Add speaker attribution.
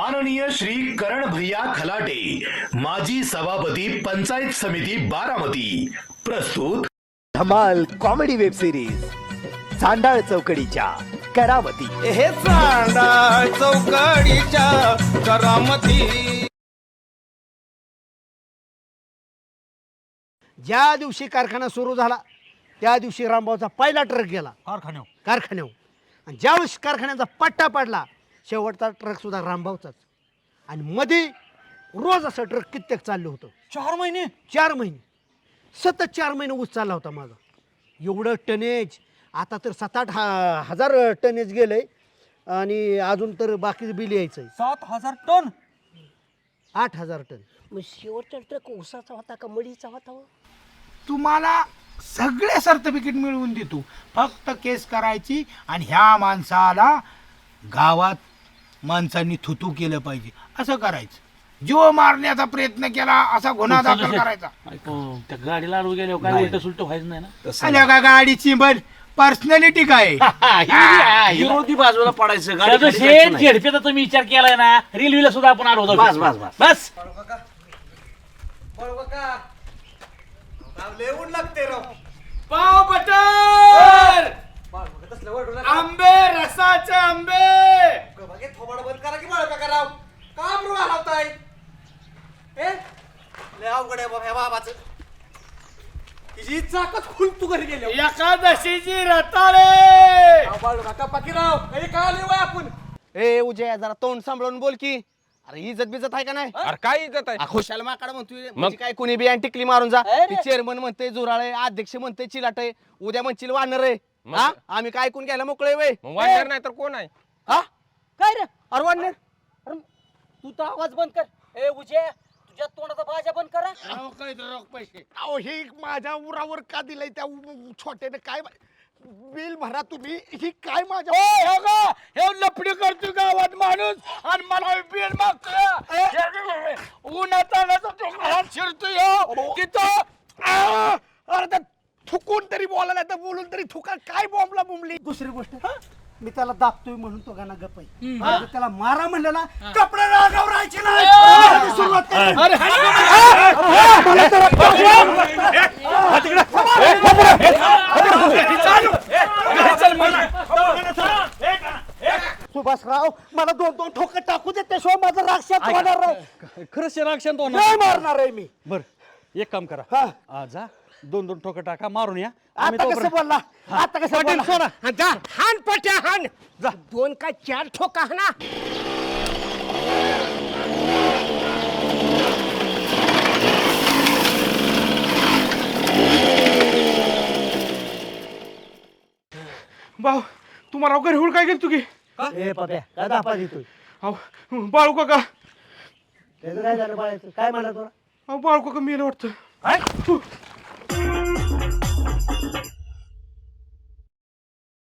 Speaker 1: माननीय श्री करण भैया खलाटे माजी सभापती पंचायत समिती बारामती. प्रस्तुत
Speaker 2: धमाल कॉमेडी वेब सिरीज चांडाळ चौकडीच्या करावती
Speaker 3: हे चांडा चौकडीच्या करामती.
Speaker 4: ज्या दिवशी कारखाना सुरू झाला त्या दिवशी रामभाऊचा पहिला ट्रक गेला. कारखान्यावर. कारखान्यावर. आणि ज्यावेळेस कारखान्याचा पट्टा पडला शेवटचा ट्रक सुद्धा रामभाऊचाच. आणि मध्ये रोज असं ट्रक कित्येक चाललं होतं.
Speaker 3: चार महिने?
Speaker 4: चार महिने. सतत चार महिने ऊस चालला होता माझा. एवढं टनेज आता तर सात आठ हा हजार टनेज गेलंय. आणि अजून तर बाकीचं बिल यायचंय.
Speaker 3: सात हजार टन?
Speaker 4: आठ हजार टन.
Speaker 5: मग शेवटचा ट्रक ऊसाचा होता का मडीचा होता हो?
Speaker 6: तुम्हाला सगळे सर्टिफिकेट मिळवून देतो. फक्त केस करायची आणि ह्या माणसाला गावात माणसांनी थुतू केलं पाहिजे. असं करायचं. जीव मारण्याचा प्रयत्न केला असा गुन्हा दाखल करायचा.
Speaker 7: त्या गाडीला अडवू गेल्यावर काय उलट सुलट व्हायचं नाही ना?
Speaker 6: आल्या का गाडीची बल पर्सनॅलिटी काय
Speaker 7: विरोधी बाजूला पडायचं शेत झेडपेचा तुम्ही विचार केलाय ना रेल्वेला सुद्धा आपण अडवतो बस बस बस. बस.
Speaker 3: पाव बटर! आंबे रसाचे आंबे थोबाड बंद करा की बळका कराव काम रू हलवताय ए लय अवघड आहे बाबा ह्या बाबाचं तिची चाकच खुल तू घरी गेले एकादशीची रताळे! बाळू काका पाकीराव काही का आले वय आपण?
Speaker 8: ए उजय जरा तोंड सांभाळून बोल की. अरे इज्जत बिजत आहे का नाही?
Speaker 3: अरे काय इज्जत आहे?
Speaker 8: खुशाल माकाड म्हणतोय. म्हणजे काय कुणी बी आणि टिकली मारून जा. चेअरमन म्हणते जुराळे अध्यक्ष म्हणते चिलाट. आहे उद्या म्हणशील वानर आहे. हा? आम्ही काय ऐकून घ्यायला मोकळे वय?
Speaker 3: वाढणार नाही तर कोण आहे?
Speaker 8: हा?
Speaker 5: काय रे?
Speaker 8: अरे वानर.
Speaker 5: अरे तू तर आवाज बंद कर. ए उजे बाजा बंद करा
Speaker 4: अहो हे माझ्या उरावर का दिलंय त्या उ- छोट्याने? काय बिल भरा तुम्ही. ही काय माझ्या
Speaker 6: हे लपडी करतो गावात माणूस. आणि मला बिल मागतोय. उन्हातानाचा तो घरात शिरतोय तिथं आ, अरे त्या थुकून तरी बोला नाही तर बोलून तरी थुका काय बॉम्बला बोंबली
Speaker 4: दुसरी गोष्ट मी त्याला दाबतोय म्हणून तो गाणं गप आहे त्याला मारा म्हणलं ना कपडे रागावर राहायचे नाही आणि सुरुवात करायची. सुभाषराव मला दोन दोन ठोक टाकू दे त्याशिवाय माझं राक्षस होणार नाही
Speaker 7: खरंच राक्षण
Speaker 4: नाही मारणार आहे मी
Speaker 7: बर एक काम करा
Speaker 4: हा.
Speaker 7: आ, जा दोन दोन ठोकं टाका मारून या.
Speaker 4: आता कसं बोलला? आता कसं बोलला?
Speaker 5: हा, जा हान पट्या हान. जा. दोन काय चार ठोका हा ना
Speaker 6: भाऊ तुम्हाला घरी हुळ काय गेल
Speaker 4: ए पप्या काय दापा देतोय
Speaker 6: बाळू काका.
Speaker 4: त्याचं काय झालं बाळाचं? काय म्हणला तुला
Speaker 6: अहो बाळू काका मेलं वाटतं.